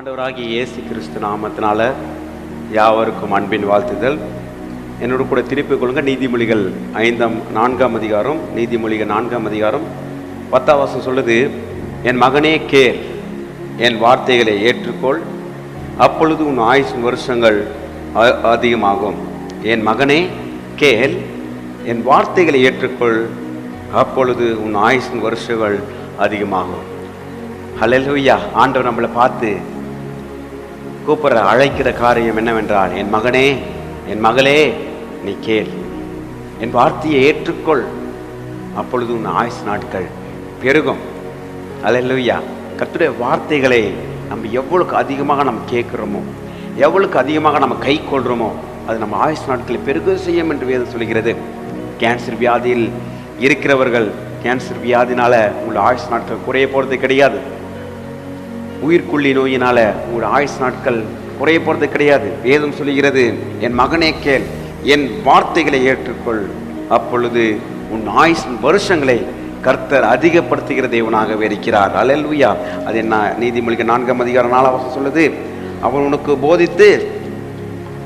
ஆண்டவராகிய இயேசு கிறிஸ்து நாமத்தினால யாவருக்கும் அன்பின் வாழ்த்துதல். என்னோட கூட திருப்பிக் கொள்ளுங்க நீதிமொழிகள் ஐந்தாம் நான்காம் அதிகாரம் நீதிமொழிகள் நான்காம் அதிகாரம். பத்தாம் வசனம் சொல்லுது என் மகனே கேர் என் வார்த்தைகளை ஏற்றுக்கொள். அப்பொழுது உன் ஆயுசின் வருஷங்கள் அ- அதிகமாகும். என் மகனே கேள். என் வார்த்தைகளை ஏற்றுக்கொள். அப்பொழுது உன் ஆயுசின் வருஷங்கள் அதிகமாகும். ஹalleluya. ஆண்டவர் நம்மளை பார்த்து கூப்பிடுற அழைக்கிற காரியம் என்னவென்றால் என் மகனே என் மகளே நீ கேள். என் வார்த்தையை ஏற்றுக்கொள். அப்பொழுது உன் ஆயுசு நாட்கள் பெருகும். ஹalleluya கத்துடைய வார்த்தைகளை நம்ம எவ்வளவுக்கு அதிகமாக நம்ம கேட்குறோமோ எவ்வளவுக்கு அதிகமாக நம்ம கை கொள்றோமோ அது நம்ம ஆயுசு நாட்களை பெருக செய்யும் என்று வேதம் சொல்கிறது. கேன்சர் வியாதியில் இருக்கிறவர்கள் கேன்சர் வியாதினால உங்கள் ஆயுசு நாட்கள் குறைய போகிறது கிடையாது. உயிர்க்குள்ளி நோயினால உங்கள் ஆயுஸ் நாட்கள் குறைய போறது கிடையாது. வேதம் சொல்லுகிறது என் மகனே கேள் என் வார்த்தைகளை ஏற்றுக்கொள். அப்பொழுது உன் ஆயுஸ் வருஷங்களை கர்த்தர் அதிகப்படுத்துகிற தேவனாகவே இருக்கிறார். அலல்வியா அது என்ன? நீதிமொழிக்கு நான்காம் அதிகாரம் நாலாம் சொல்லுது அவர் உனக்கு போதித்து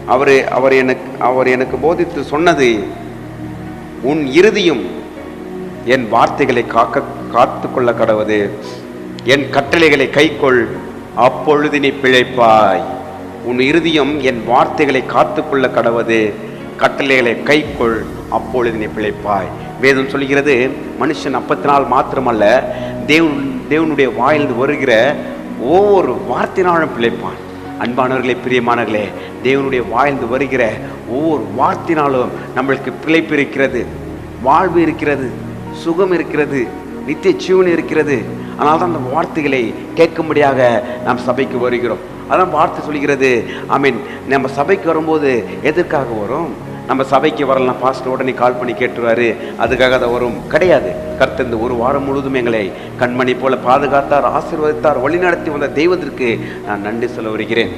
அவர் அவர் எனக்கு அவர் எனக்கு போதித்து சொன்னது உன் இறுதியும் என் வார்த்தைகளை காக்க காத்து கொள்ள கடவுது. என் கட்டளைகளை கைக்கொள் அப்பொழுது நீ பிழைப்பாய். உன் இறுதியும் என் வார்த்தைகளை காத்துக்கொள்ள கடவுது. கட்டளைகளை கைக்கொள் அப்பொழுது நீ பிழைப்பாய். வேதம் சொல்கிறது மனுஷன் அப்பத்தினால் மாத்திரமல்ல தேவன் தேவனுடைய வாயிலிருந்து வருகிற ஒவ்வொரு வார்த்தையினாலும் பிழைப்பான். அன்பானவர்களே பிரியமானவர்களே தேவனுடைய வாயிலிருந்து வருகிற ஒவ்வொரு வார்த்தையினாலும் நம்மளுக்கு பிழைப்பு இருக்கிறது வாழ்வு இருக்கிறது சுகம் இருக்கிறது நித்திய ஜீவன் இருக்கிறது அதனால் தான் அந்த வார்த்தைகளை கேட்கும்படியாக நாம் சபைக்கு வருகிறோம். அதான் வார்த்தை சொல்கிறது ஐ மீன் நம்ம சபைக்கு வரும்போது எதற்காக வரும்? நம்ம சபைக்கு வரலாம் பாஸ்டர் உடனே கால் பண்ணி கேட்டுருவாரு. அதுக்காக அதை வரும். கிடையாது. கர்த்த இந்த ஒரு வாரம் முழுவதும் எங்களை கண்மணி போல பாதுகாத்தார் ஆசீர்வதித்தார் வழிநடத்தி வந்த தெய்வத்திற்கு நான் நன்றி சொல்ல வருகிறேன்.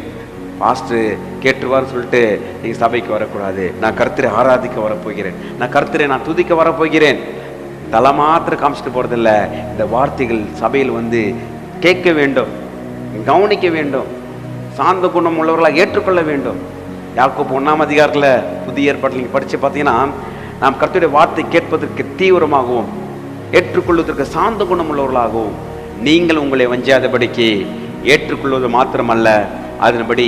பாஸ்டர் கேட்டுருவார்னு சொல்லிட்டு நீங்கள் சபைக்கு வரக்கூடாது. நான் கர்த்தரை ஆராதிக்க வரப்போகிறேன். நான் கர்த்தரை நான் துதிக்க வரப்போகிறேன். தலை மாத்திரம் காமிச்சிட்டு போகிறதில்ல இந்த வார்த்தைகள் சபையில் வந்து கேட்க வேண்டும் கவனிக்க வேண்டும் சார்ந்த குணம் உள்ளவர்களாக ஏற்றுக்கொள்ள வேண்டும். யாக்கோப்பு ஒன்றாம் அதிகாரத்தில் புதிய ஏற்பாட்டில் நீங்கள் படித்து பார்த்தீங்கன்னா நாம் கருத்துடைய வார்த்தை கேட்பதற்கு தீவிரமாகவும் ஏற்றுக்கொள்வதற்கு சார்ந்த குணம் உள்ளவர்களாகவும் நீங்கள் உங்களை வஞ்சாதபடிக்கு ஏற்றுக்கொள்வது மாத்திரமல்ல அதன்படி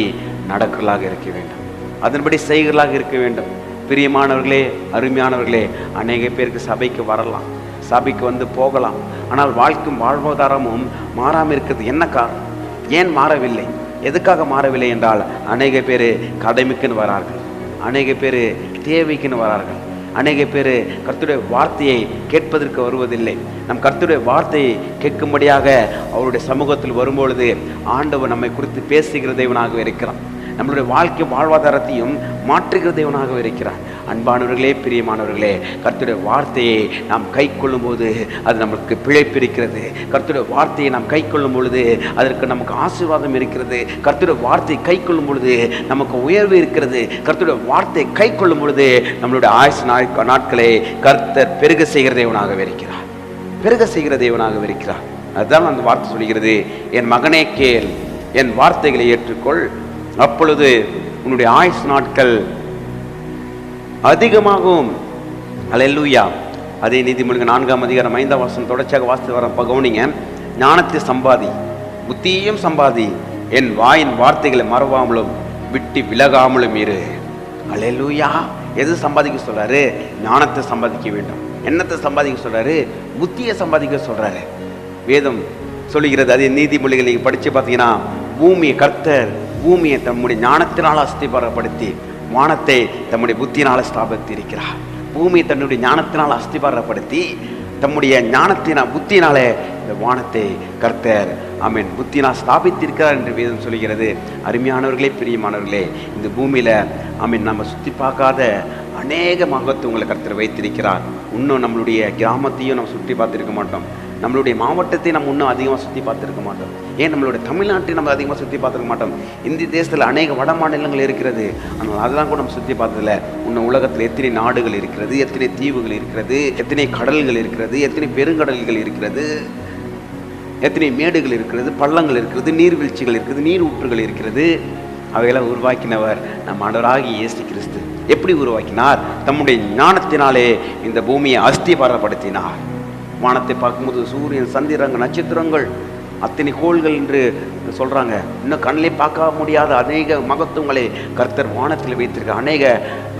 நடக்கலாக இருக்க வேண்டும். அதன்படி செய்களாக இருக்க வேண்டும். பிரியமானவர்களே அருமையானவர்களே அநேக பேருக்கு சபைக்கு வரலாம் சபைக்கு வந்து போகலாம். ஆனால் வாழ்க்கும் வாழ்வாதாரமும் மாறாமல் இருக்கிறது. என்ன காரணம்? ஏன் மாறவில்லை? எதுக்காக மாறவில்லை என்றால் அநேக பேர் கடமைக்குன்னு வரார்கள். அநேக பேர் தேவைக்குன்னு வரார்கள். அநேக பேர் கர்த்துடைய வார்த்தையை கேட்பதற்கு வருவதில்லை. நம் கர்த்துடைய வார்த்தையை கேட்கும்படியாக அவருடைய சமூகத்தில் வரும்பொழுது ஆண்டவர் நம்மை குறித்து பேசுகிற தெய்வனாக இருக்கிறான் நம்மளுடைய வாழ்க்கை வாழ்வாதாரத்தையும் மாற்றுகிற தேவனாக இருக்கிறார். அன்பானவர்களே பிரியமானவர்களே கர்த்துடைய வார்த்தையை நாம் கை போது அது நமக்கு பிழைப்பிருக்கிறது கர்த்துடைய வார்த்தையை நாம் கை கொள்ளும் பொழுது அதற்கு நமக்கு ஆசீர்வாதம் இருக்கிறது. கர்த்துடைய வார்த்தையை கை கொள்ளும் பொழுது நமக்கு உயர்வு இருக்கிறது. கர்த்துடைய வார்த்தையை கை கொள்ளும் பொழுது நம்மளுடைய ஆயுசு நாட்களை கர்த்தர் பெருக செய்கிற தேவனாக இருக்கிறார். பெருக செய்கிற தேவனாக இருக்கிறார். அதுதான் அந்த வார்த்தை சொல்கிறது. என் மகனே கேள். என் வார்த்தைகளை ஏற்றுக்கொள். அப்பொழுது உன்னுடைய ஆயுஸ் நாட்கள் அதிகமாகும். அல்லேலூயா அதே நீதிமொழிகள் நான்காம் அதிகாரம் ஐந்தாம் வருஷம் தொடர்ச்சியாக வாசித்து வர கவனிங்க. ஞானத்தை சம்பாதி புத்தியையும் சம்பாதி. என் வாயின் வார்த்தைகளை மறவாமலும் விட்டு விலகாமலும் இரு. அல்லேலூயா எது சம்பாதிக்க சொல்றாரு? ஞானத்தை சம்பாதிக்க வேண்டும். என்னத்தை சம்பாதிக்க சொல்றாரு? புத்தியை சம்பாதிக்க சொல்றாரு. வேதம் சொல்லுகிறது அதே நீதிமொழிகள் நீங்கள் படித்து பார்த்தீங்கன்னா பூமியை கர்த்தர் பூமியை தம்முடைய ஞானத்தினால் அஸ்திபாரப்படுத்தி வானத்தை தம்முடைய புத்தியினால் ஸ்தாபித்து இருக்கிறார் பூமியை தன்னுடைய ஞானத்தினால் அஸ்திபாரப்படுத்தி தம்முடைய ஞானத்தினால் புத்தியினாலே இந்த வானத்தை கர்த்தர் ஆமென் புத்தினால் ஸ்தாபித்திருக்கிறார் என்று வேதம் சொல்கிறது அருமையானவர்களே பிரியமானவர்களே இந்த பூமியில் ஆமென் நம்ம சுற்றி பார்க்காத அநேக மகத்துவங்களை கர்த்தர் வைத்திருக்கிறார். இன்னும் நம்மளுடைய கிராமத்தையும் நம்ம சுற்றி பார்த்துருக்க மாட்டோம். நம்மளுடைய மாவட்டத்தை நம்ம இன்னும் அதிகமாக சுற்றி பார்த்துருக்க மாட்டோம். ஏன் நம்மளுடைய தமிழ்நாட்டை நம்ம அதிகமாக சுற்றி பார்த்துருக்க மாட்டோம்? இந்திய தேசத்தில் அநேக வட மாநிலங்கள் இருக்கிறது. ஆனால் அதெல்லாம் கூட நம்ம சுற்றி பார்த்ததில்ல இன்னும் உலகத்தில் எத்தனை நாடுகள் இருக்கிறது எத்தனை தீவுகள் இருக்கிறது எத்தனை கடல்கள் இருக்கிறது எத்தனை பெருங்கடல்கள் இருக்கிறது எத்தனை மேடுகள் இருக்கிறது பள்ளங்கள் இருக்கிறது நீர்வீழ்ச்சிகள் இருக்கிறது நீர் ஊற்றுகள் இருக்கிறது. அவையெல்லாம் உருவாக்கினவர் நம் ஆண்டவராகிய இயேசு கிறிஸ்து. எப்படி உருவாக்கினார்? தம்முடைய ஞானத்தினாலே இந்த பூமியை அஸ்திபாரப்படுத்தினார். வானத்தை பார்க்கும்போது சூரியன் சந்திரங்கள் நட்சத்திரங்கள் அத்தனை கோள்கள் என்று சொல்கிறாங்க இன்னும் கண்ணிலே பார்க்க முடியாத அநேக மகத்துவங்களை கர்த்தர் வானத்தில் வைத்திருக்கிறார் அநேக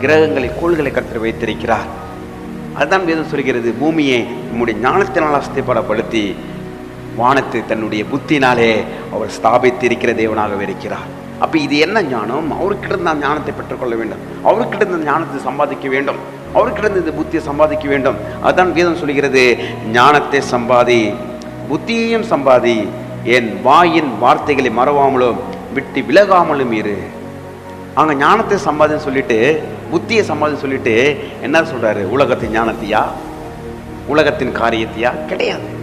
கிரகங்களை கோள்களை கர்த்தர் வைத்திருக்கிறார். அதுதான் வேதம் சொல்கிறது. பூமியை நம்முடைய ஞானத்தினால் அஸ்திப்படப்படுத்தி வானத்தை தன்னுடைய புத்தினாலே அவர் ஸ்தாபித்திருக்கிற தேவனாகவே இருக்கிறார். அப்போ இது என்ன ஞானம்? அவர்கிட்ட இருந்த ஞானத்தை பெற்றுக்கொள்ள வேண்டும். அவர்கிட்ட இருந்த ஞானத்தை சம்பாதிக்க வேண்டும். அவர்கிட்ட இருந்து இந்த புத்தியை சம்பாதிக்க வேண்டும். அதுதான் வேதம் சொல்கிறது ஞானத்தை சம்பாதி புத்தியையும் சம்பாதி. என் வாயின் வார்த்தைகளை மறவாமலும் விட்டு விலகாமலும் இரு. அவங்க ஞானத்தை சம்பாதின்னு சொல்லிட்டு புத்தியை சம்பாதின்னு சொல்லிட்டு என்ன சொல்கிறாரு உலகத்தின் ஞானத்தையா? உலகத்தின் காரியத்தையா? கிடையாது.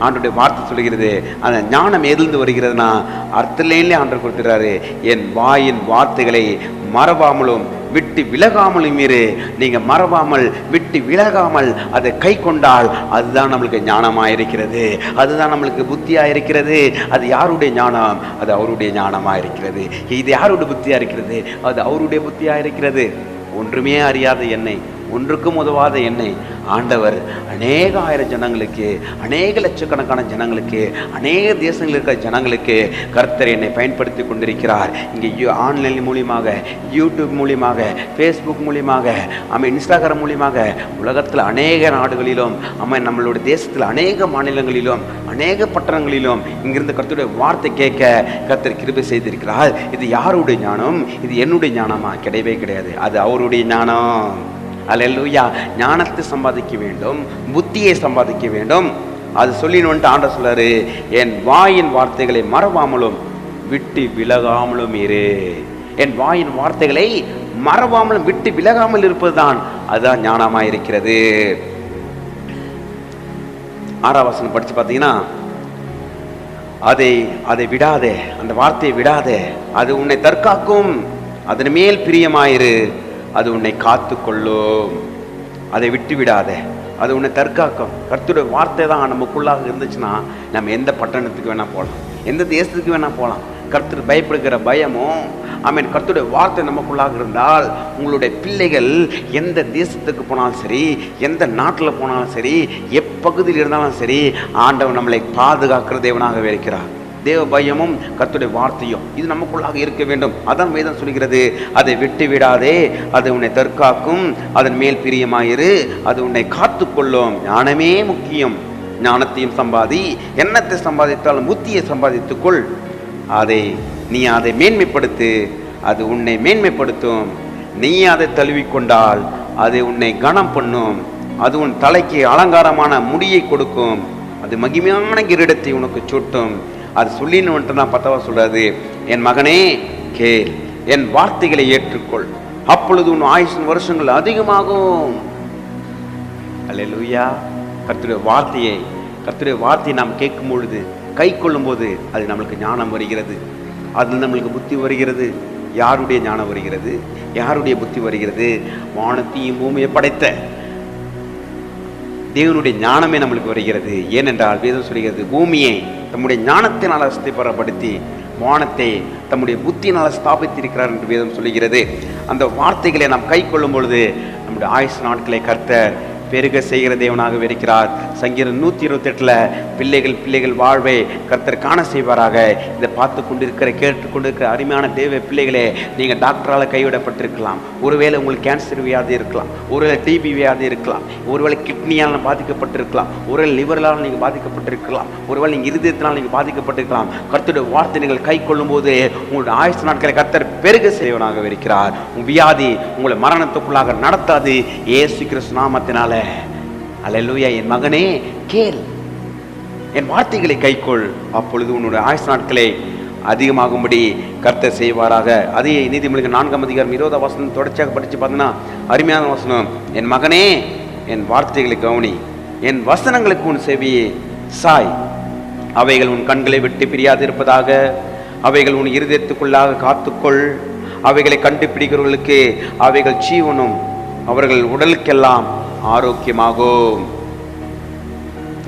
ஆண்டுடைய வார்த்தை சொல்கிறது அந்த ஞானம் எதிர்ந்து வருகிறதுனா அர்த்தலேயே ஆண்டு கொடுத்துறாரு என் வாயின் வார்த்தைகளை மறவாமலும் விட்டு விலகாமலும் இரு. நீங்க மறவாமல் விட்டு விலகாமல் அதை கை கொண்டால் அதுதான் நம்மளுக்கு ஞானமா இருக்கிறது அதுதான் நம்மளுக்கு புத்தியா இருக்கிறது அது யாருடைய ஞானம்? அது அவருடைய ஞானமா இருக்கிறது இது யாருடைய புத்தியா இருக்கிறது அது அவருடைய புத்தியா இருக்கிறது ஒன்றுமே அறியாத என்னை. ஒன்றுக்கும் உதவாத என்னை ஆண்டவர். அநேக ஆயிரம் ஜனங்களுக்கு அநேக லட்சக்கணக்கான ஜனங்களுக்கு அநேக தேசங்களில் இருக்கிற ஜனங்களுக்கு கர்த்தர் என்னை பயன்படுத்தி கொண்டிருக்கிறார். இங்கே யூ ஆன்லைன் மூலியமாக யூடியூப் மூலியமாக ஃபேஸ்புக் மூலியமாக ஆமாம் இன்ஸ்டாகிராம் மூலியமாக உலகத்தில் அநேக நாடுகளிலும் ஆமாம் நம்மளுடைய தேசத்தில் அநேக மாநிலங்களிலும் அநேக பட்டணங்களிலும் இங்கிருந்து கர்த்தருடைய வார்த்தை கேட்க கர்த்தர் கிருபை செய்திருக்கிறார். இது யாருடைய ஞானம்? இது என்னுடைய ஞானமா? கிடையவே கிடையாது. அது அவருடைய ஞானம். அல்லேலூயா ஞானத்தை சம்பாதிக்க வேண்டும். புத்தியை சம்பாதிக்க வேண்டும். அது சொல்லினோன்ட்டு ஆண்ட சொல்லாரு என் வாயின் வார்த்தைகளை மறவாமலும் விட்டு விலகாமலும் இரு. என் வாயின் வார்த்தைகளை மறவாமலும் விட்டு விலகாமல் இருப்பதுதான் அதுதான் ஞானமா இருக்கிறது ஆறாம் வசனம் படிச்சு பார்த்தீங்கன்னா அதை அதை விடாதே அந்த வார்த்தையை விடாதே அது உன்னை தற்காக்கும் அதன் மேல் பிரியமாயிரு. அது உன்னை காத்து கொள்ளும் அதை விட்டு விடாதே அது உன்னை தற்காக்கும். கருத்துடைய வார்த்தை தான் நமக்குள்ளாக இருந்துச்சுன்னா நம்ம எந்த பட்டணத்துக்கு வேணால் போகலாம் எந்த தேசத்துக்கு வேணால் போகலாம் கருத்து பயப்படுகிற பயமும் ஆமீன் கருத்துடைய வார்த்தை நமக்குள்ளாக இருந்தால் உங்களுடைய பிள்ளைகள் எந்த தேசத்துக்கு போனாலும் சரி எந்த நாட்டில் போனாலும் சரி எப்பகுதியில் இருந்தாலும் சரி ஆண்டவன் நம்மளை பாதுகாக்கிற தேவனாகவே இருக்கிறார். தேவ பயமும் கத்துடைய வார்த்தையும் இது நமக்குள்ளாக இருக்க வேண்டும். அதான் வேதம் சொல்கிறது அதை விட்டு விடாதே அது உன்னை தற்காக்கும். அதன் மேல் பிரியமாயிரு. அது உன்னை காத்துக்கொள்ளும். ஞானமே முக்கியம். ஞானத்தையும் சம்பாதி. எண்ணத்தை சம்பாதித்தாலும் புத்தியை சம்பாதித்துக்கொள். அதை நீ அதை மேன்மைப்படுத்து. அது உன்னை மேன்மைப்படுத்தும். நீ அதை தழுவிக்கொண்டால் அது உன்னை கனம் பண்ணும். அது உன் தலைக்கு அலங்காரமான முடியை கொடுக்கும். அது மகிமையான கிரீடத்தை உனக்கு சூட்டும். அது சொல்லின்னு வந்துட்டு நான் பத்தவா சொல்றாரு என் மகனே கேள் என் வார்த்தைகளை ஏற்றுக்கொள். அப்பொழுது உன் ஆயுஷின் வருஷங்கள் அதிகமாகும். அல்லா கர்த்தருடைய வார்த்தையை கர்த்தருடைய வார்த்தையை நாம் கேட்கும் பொழுது கை கொள்ளும்போது அது நம்மளுக்கு ஞானம் வருகிறது. அது நம்மளுக்கு புத்தி வருகிறது. யாருடைய ஞானம் வருகிறது? யாருடைய புத்தி வருகிறது? வானத்தையும் பூமியை படைத்த தேவனுடைய ஞானமே நம்மளுக்கு வருகிறது. ஏனென்றால் வேதம் சொல்கிறது பூமியை தம்முடைய ஞானத்தினால் அஸ்திபரப்படுத்தி வானத்தை தம்முடைய புத்தியினால் ஸ்தாபித்திருக்கிறார் என்று வேதம் சொல்லுகிறது அந்த வார்த்தைகளை நாம் கை கொள்ளும் பொழுது நம்முடைய ஆயுஷ் நாட்களை கர்த்தர் பெருக செய்கிற தேவனாக இருக்கிறார். சங்கீதம் நூற்றி இருபத்தெட்டில் பிள்ளைகள் பிள்ளைகள் வாழ்வை கர்த்தர் காண செய்வாராக. இதை பார்த்து கொண்டிருக்கிற கேட்டுக்கொண்டிருக்கிற அருமையான தேவ பிள்ளைகளே நீங்கள் டாக்டரால் கைவிடப்பட்டிருக்கலாம். ஒருவேளை உங்களுக்கு கேன்சர் வியாதி இருக்கலாம். ஒருவேளை டிபி வியாதி இருக்கலாம். ஒருவேளை கிட்னியால் பாதிக்கப்பட்டிருக்கலாம். ஒருவேளை லிவரால் நீங்கள் பாதிக்கப்பட்டிருக்கலாம். ஒருவேளை நீங்கள் இருதயத்தினால் நீங்கள் பாதிக்கப்பட்டிருக்கலாம். கர்த்தருடைய வார்த்தை நீங்கள் கை கொள்ளும்போது உங்களுடைய ஆயுசு நாட்களை கர்த்தர் பெருக செய்வனாக இருக்கிறார். உன் வியாதி உங்களை மரணத்துக்குள்ளாக நடத்தாது. ஏசு கிறிஸ்து நாமத்தினால அல்லேலூயா என் மகனே கேள். என் வார்த்தைகளை கைக்கொள். அப்பொழுது உன்னுடைய ஆயுசு நாட்களை அதிகமாகும்படி கர்த்தர் செய்வாராக. அதே நீதிமொழிகள் நான்காம் அதிகாரம் இருபது வசனம் தொடர்ச்சியாக படித்து பார்த்தீங்கன்னா அருமையான வசனம். என் மகனே என் வார்த்தைகளை கவனி. என் வசனங்களுக்கு உன் செவியே. சாய். அவைகள் உன் கண்களை விட்டு பிரியாதிருப்பதாக. அவைகள் உன் இருதயத்துக்குள்ளாக காத்துக்கொள். அவைகளை கண்டுபிடிக்கிறவர்களுக்கு அவைகள் ஜீவனும். அவர்கள் உடலுக்கெல்லாம் ஆரோக்கியமாகும்.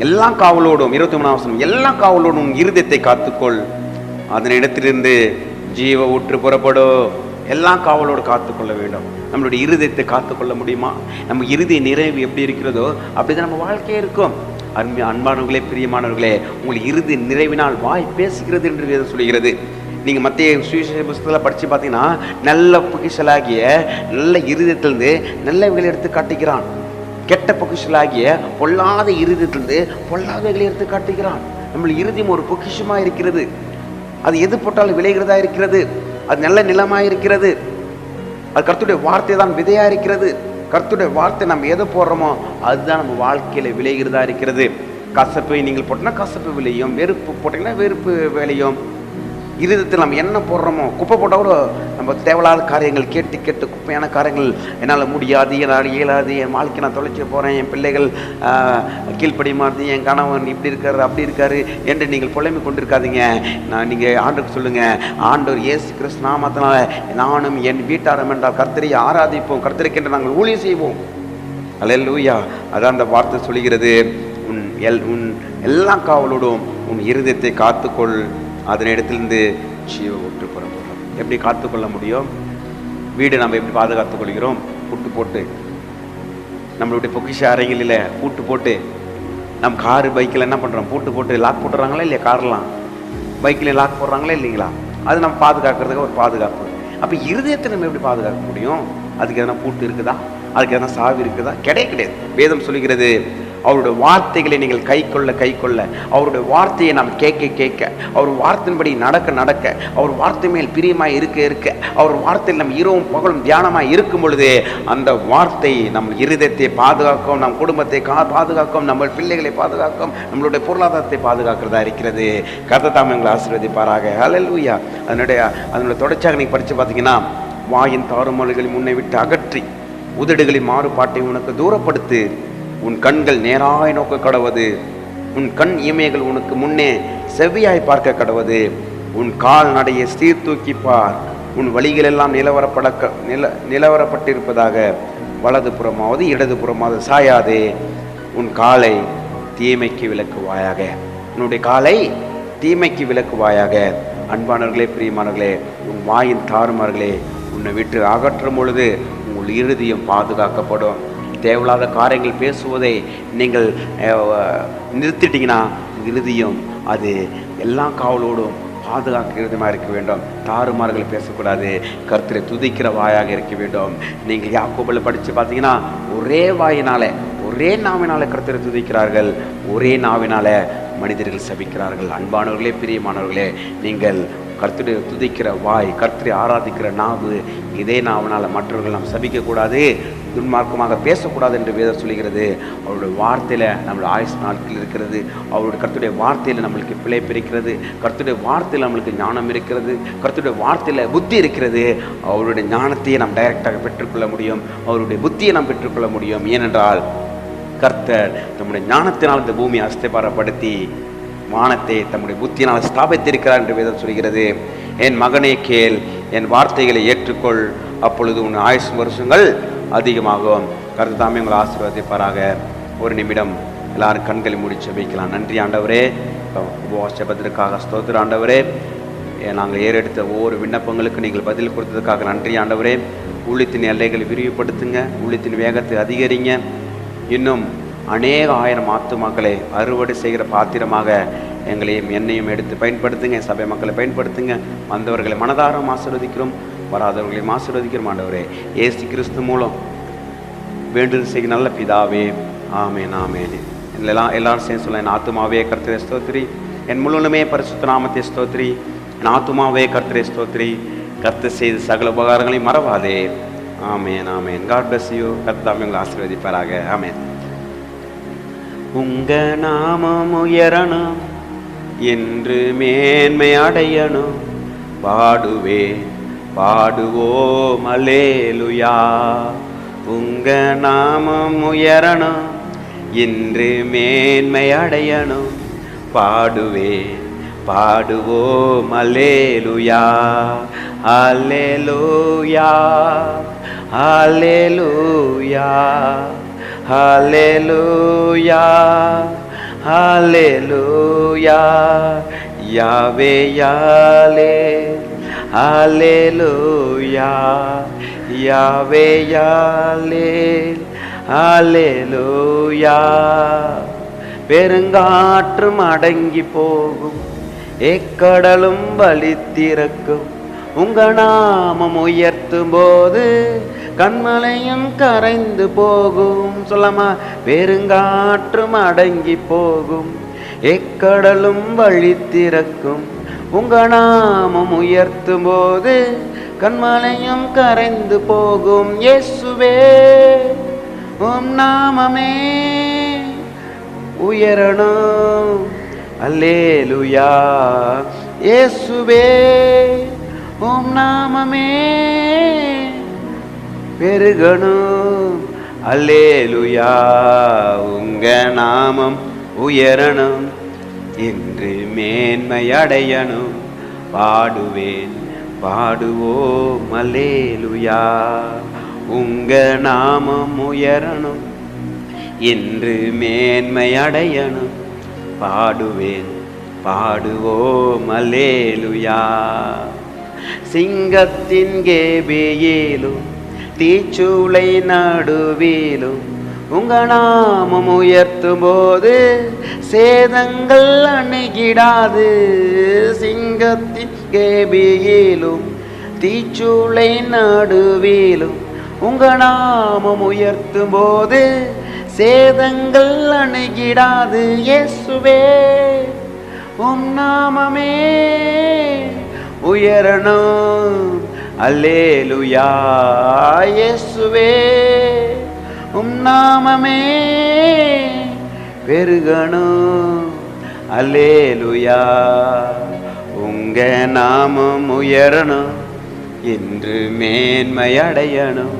எல்லா காவலோடும் இருபத்தி மூணாம் வசனம் எல்லா காவலோடும் இருதயத்தை காத்துக்கொள். அதன் இடத்திலிருந்து ஜீவ ஊற்று புறப்படும். எல்லா காவலோடு காத்துக்கொள்ள வேண்டும். நம்மளுடைய இருதயத்தை காத்துக்கொள்ள முடியுமா? நம்ம இருதய நிறைவு எப்படி இருக்கிறதோ அப்படிதான் நம்ம வாழ்க்கையே இருக்கும். அன்பு அன்பானவர்களே பிரியமானவர்களே உங்கள் இறுதி நிறைவினால் வாய் பேசுகிறது என்று வேதம் சொல்கிறது நீங்கள் மத்திய சுவிசேஷ புஸ்தகத்தில் படித்து பார்த்தீங்கன்னா நல்ல புகிசலாகிய நல்ல இருதயத்திலிருந்து நல்லவைகளை எடுத்து காட்டுகிறான். கெட்ட பொக்கிஷலாகிய பொல்லாத இறுதியிலிருந்து பொல்லாதவைகளை எடுத்து காட்டுகிறான். நம்ம இறுதியும் ஒரு பொக்கிஷமாக இருக்கிறது. அது எது போட்டாலும் விளைகிறதா இருக்கிறது. அது நல்ல நிலமாக இருக்கிறது. அது கருத்துடைய வார்த்தை தான் விதையாக இருக்கிறது. கருத்துடைய வார்த்தை நம்ம எதை போடுறோமோ அதுதான் நம்ம வாழ்க்கையில் விளைகிறதா இருக்கிறது. கசப்பை நீங்கள் போட்டீங்கன்னா கசப்பு விளையும். வெறுப்பு போட்டீங்கன்னா வெறுப்பு விளையும். இருதயத்தில் நம்ம என்ன போடுறோமோ குப்பை போட்டால் கூட நம்ம தேவையில்லாத காரியங்கள் கேட்டு கேட்டு குப்பையான காரியங்கள் என்னால் முடியாது என்னால் இயலாது என் வாழ்க்கை நான் தொலைச்சி போகிறேன் என் பிள்ளைகள் கீழ்ப்படி மாறுது என் கணவன் இப்படி இருக்காரு அப்படி இருக்காரு என்று நீங்கள் புலம்பி கொண்டிருக்காதீங்க. நான் நீங்கள் ஆண்டுக்கு சொல்லுங்கள் ஆண்டவர் இயேசு கிறிஸ்து நாமத்தினால நானும் என் வீட்டாரம் என்றால் கர்த்தரை ஆராதிப்போம் கர்த்தருக்கென்று நாங்கள் ஊழியம் செய்வோம். அல்லேலூயா அதான் அந்த வார்த்தை சொல்கிறது உன் எல் உன் எல்லா காவலோடும் உன் இருதயத்தை காத்துக்கொள். அதன் இடத்திலிருந்து ஜீவ ஒற்று புறப்படும். எப்படி காத்துக்கொள்ள முடியும்? வீடு நம்ம எப்படி பாதுகாத்துக் கொள்கிறோம்? பூட்டு போட்டு. நம்மளுடைய பொக்கிஷ அறைகளில் பூட்டு போட்டு நம்ம காரு பைக்கில் என்ன பண்ணுறோம் பூட்டு போட்டு லாக் போட்டுறாங்களா இல்லையா? கார்லாம். பைக்கில் லாக் போடுறாங்களா இல்லைங்களா? அது நம்ம பாதுகாக்கிறதுக்கு ஒரு பாதுகாப்பு. அப்போ இருதயத்தை நம்ம எப்படி பாதுகாக்க முடியும்? அதுக்கு எதனா பூட்டு இருக்குதா? அதுக்கு எதனா சாவி இருக்குதா? கிடையாது கிடையாது. வேதம் சொல்லுகிறது அவருடைய வார்த்தைகளை நீங்கள் கை கொள்ள கை கொள்ள அவருடைய வார்த்தையை நாம் கேட்க கேட்க. அவர் வார்த்தையின்படி நடக்க நடக்க. அவர் வார்த்தை மேல் பிரியமாக இருக்க இருக்க. அவர் வார்த்தையில் நம் இரவும் பகலும் தியானமாக இருக்கும் பொழுது அந்த வார்த்தை நம் இருதயத்தை பாதுகாக்கும் நம் குடும்பத்தை கா பாதுகாக்கும் நம்ம பிள்ளைகளை பாதுகாக்கும் நம்மளுடைய பொருளாதாரத்தை பாதுகாக்கிறதா இருக்கிறது. கர்த்தத்தாம் எங்களை ஆசீர்வதிப்பாராக. ஹalleluya அதனுடைய அதனுடைய தொடர்ச்சியாக நீங்கள் படித்து பார்த்தீங்கன்னா வாயின் தாறுமாறுகளை முன்னே விட்டு அகற்றி உதடுகளின் மாறுபாட்டை உனக்கு தூரப்படுத்து உன் கண்கள் நேராய் நோக்க கடவது. உன் கண் இமைகள் உனக்கு முன்னே செவ்வியாய் பார்க்க கடவது. உன் கால் நடையை சீர்தூக்கி பார். உன் வழிகளெல்லாம் நிலவரப்படக்க நில நிலவரப்பட்டிருப்பதாக. வலது புறமாவது இடது புறமாவது சாயாதே. உன் காலை தீமைக்கு விளக்குவாயாக. உன்னுடைய காலை தீமைக்கு விளக்குவாயாக. அன்பானவர்களே பிரியமானவர்களே உன் வாயின் தாறுமார்களே உன்னை விட்டு அகற்றும் பொழுது உங்கள் இறுதியும் பாதுகாக்கப்படும். தேவையில்லாத காரியங்கள் பேசுவதை நீங்கள் நிறுத்திட்டீங்கன்னா இறுதியும் அது எல்லா காவலோடும் பாதுகாக்கிறதுமாக இருக்க வேண்டும். தாறுமாறுகள் பேசக்கூடாது. கருத்தரை துதிக்கிற வாயாக இருக்க வேண்டும். நீங்கள் யாக்கோபில் படித்து பார்த்தீங்கன்னா ஒரே வாயினால் ஒரே நாவினால் கருத்தரை துதிக்கிறார்கள். ஒரே நாவினால் மனிதர்கள் சபிக்கிறார்கள். அன்பானவர்களே பிரியமானவர்களே நீங்கள் கர்த்தரை துதிக்கிற வாய் கர்த்தரை ஆராதிக்கிற நாவு இதே நாவனால் மற்றவர்கள் நாம் சபிக்கக்கூடாது துன்மார்க்கமாக பேசக்கூடாது என்று வேதம் சொல்கிறது அவருடைய வார்த்தையில் நம்மளுடைய ஆயுஸ் நாட்கள் இருக்கிறது அவருடைய கருத்துடைய வார்த்தையில் நம்மளுக்கு பிழைப்பு இருக்கிறது கருத்துடைய வார்த்தையில் நம்மளுக்கு ஞானம் இருக்கிறது கர்த்தருடைய வார்த்தையில் புத்தி இருக்கிறது. அவருடைய ஞானத்தையே நாம் டைரெக்டாக பெற்றுக்கொள்ள முடியும் அவருடைய புத்தியை நாம் பெற்றுக்கொள்ள முடியும். ஏனென்றால் கர்த்தர் நம்முடைய ஞானத்தினால் இந்த பூமியை அஸ்திபாரப்படுத்தி வானத்தை தம்முடைய புத்தியினால் ஸ்தாபித்திருக்கிறார் என்று வேதம் சொல்கிறது. என் மகனே கேள் என் வார்த்தைகளை ஏற்றுக்கொள் அப்பொழுது உன் ஆயுசு வருஷங்கள் அதிகமாகும். கருத்து தாமே உங்களை ஆசீர்வதிப்பாராக. ஒரு நிமிடம் எல்லாரும் கண்களை முடிச்சு வைக்கலாம் நன்றி ஆண்டவரே. உபவாசபத்திற்காக ஸ்தோத்திர ஆண்டவரே. நாங்கள் ஏறெடுத்த ஒவ்வொரு விண்ணப்பங்களுக்கு நீங்கள் பதில் கொடுத்ததுக்காக நன்றி ஆண்டவரே. ஊழியத்தின் எல்லைகளை விரிவுபடுத்துங்க. ஊழியத்தின் வேகத்தை அதிகரிங்க. இன்னும் அநேக ஆயிரம் ஆத்துமாக்களை அறுவடை செய்கிற பாத்திரமாக எங்களையும் என்னையும் எடுத்து பயன்படுத்துங்க சபை மக்களை பயன்படுத்துங்க. வந்தவர்களை மனதாரம் ஆசீர்வதிக்கிறோம் வராதவர்களையும் ஆசீர்வதிக்கிறோம் ஆண்டவரே. ஏசு கிறிஸ்து மூலம் வேண்டுதல் செய்கிற நல்ல பிதாவே ஆமேன் ஆமேன். எல்லாம் எல்லாரும் சேர்ந்து சொல்ல என் ஆத்துமாவே கர்த்தரே ஸ்தோத்ரி என் முழுவதுமே பரிசுத்த நாமத்தை ஸ்தோத்ரி என் ஆத்துமாவே கர்த்தரே ஸ்தோத்ரி கர்த்தர் செய்த சகல உபகாரங்களையும் மறவாதே. ஆமேன் ஆமேன். காட் பிளஸ் யூ கர்த்தாமே உங்களை ஆசீர்வதிப்பாராக. ஆமேன். உங்க நாமம் உயரணும் என்று மேன்மை அடையணும். பாடுவே பாடுவோம் அலேலுயா உங்க நாமம் உயரணும் என்று மேன்மை அடையணும். பாடுவே பாடுவோம் அலேலுயா அலேலுயா அலேலுயா Hallelujah, ஹalleluya யாவே யாலே ஹalleluya யாவே யாலே ஹalleluya பெருங்காற்றும் அடங்கி போகும் எக்கடலும் வலித்திறக்கும். உங்க நாமம் உயர்த்தும் போது கண்மலையும் கரைந்து போகும். சொல்லமா பெருங்காற்றும் அடங்கி போகும். எக்கடலும் வழி திறக்கும். உங்க நாமம் உயர்த்தும் போது கண்மலையும் கரைந்து போகும். இயேசுவே உம் நாமமே உயரணும். அல்லேலுயா. இயேசுவே உம் நாமமே பெருகணும். அல்லேலுயா உங்க நாமம் உயரணும். என்று மேன்மையடையணும் பாடுவேன் பாடுவோம் அல்லேலுயா. உங்க நாமம் உயரணும். என்று மேன்மையடையணும் பாடுவேன் பாடுவோம் அல்லேலுயா. சிங்கத்தின் கேபியிலும் தீச்சூளை நடுவிலும் உங்க நாமம் உயர்த்தும் போது சேதங்கள் அணுகிடாது. சிங்கத்தின் கேபியிலும் தீச்சூளை நடுவிலும் உங்க நாமம் உயர்த்தும் போது சேதங்கள் அணுகிடாது. இயேசுவே உம் நாமமே உயரணும். அல்லேலுயா இயேசுவே உம் நாமமே பெருகணும். அல்லேலுயா உங்க நாமம் உயரணும் என்று மேன்மை அடையணும்.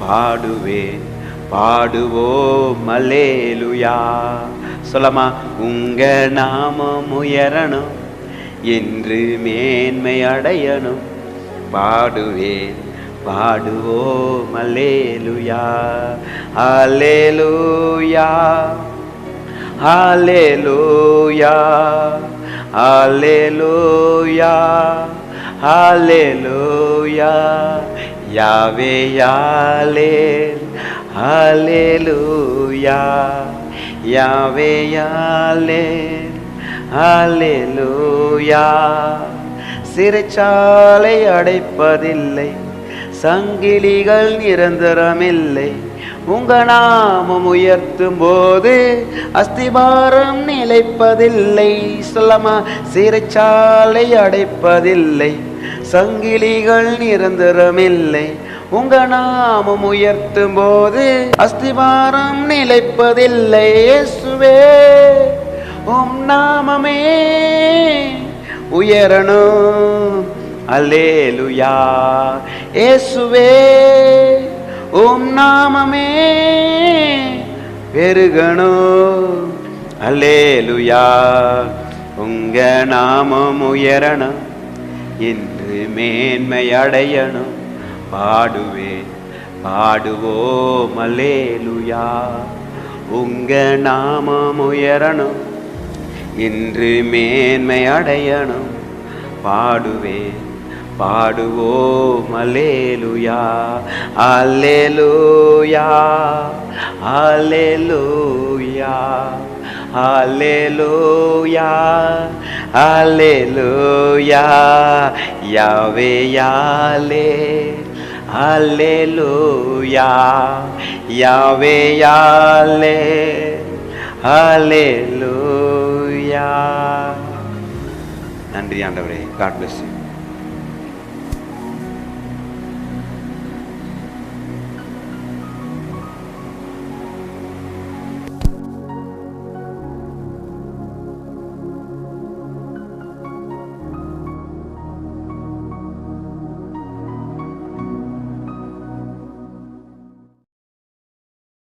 பாடுவேன் பாடுவோம் அல்லேலுயா. சொல்லமா உங்க நாமம் உயரணும் என்று மேன்மை அடையணும். பாடுவேன் பாடுவோம் அல்லேலுயா அல்லேலுயா அல்லேலுயா அல்லேலுயா அல்லேலுயா யாவே யாலேல் அல்லேலுயா யாவே யாலேல் அல்லேலுயா சிறைச்சாலை அடைப்பதில்லை. சங்கிலிகள் நிரந்தரமில்லை. உங்க நாமம் உயர்த்தும் போது அஸ்திபாரம் நிலைப்பதில்லை. சொல்லமா சிறைச்சாலை அடைப்பதில்லை. சங்கிலிகள் நிரந்தரமில்லை. உங்க நாமம் உயர்த்தும் போது அஸ்திபாரம் நிலைப்பதில்லை. சுவே உம் நாமமே. உயரணும். அல்லேலுயா. இயேசுவே உம் நாமமே பெருகணும். அல்லேலுயா. உங்க நாமம் உயரணும். இன்று மேன்மை அடையணும். பாடுவே பாடுவோம். அல்லேலுயா. உங்க நாமம் உயரணும். இன்று மேன்மை அடையணும். பாடுவேன் பாடுவோம் அல்லேலுயா அல்லேலூயா அல்லேலூயா அல்லேலூயா அல்லேலூயா யாவே யாலே அல்லேலூயா யாவே யாலே அல்லேலூயா நன்றி ஆண்டவரே காட் பிளஸ் யூ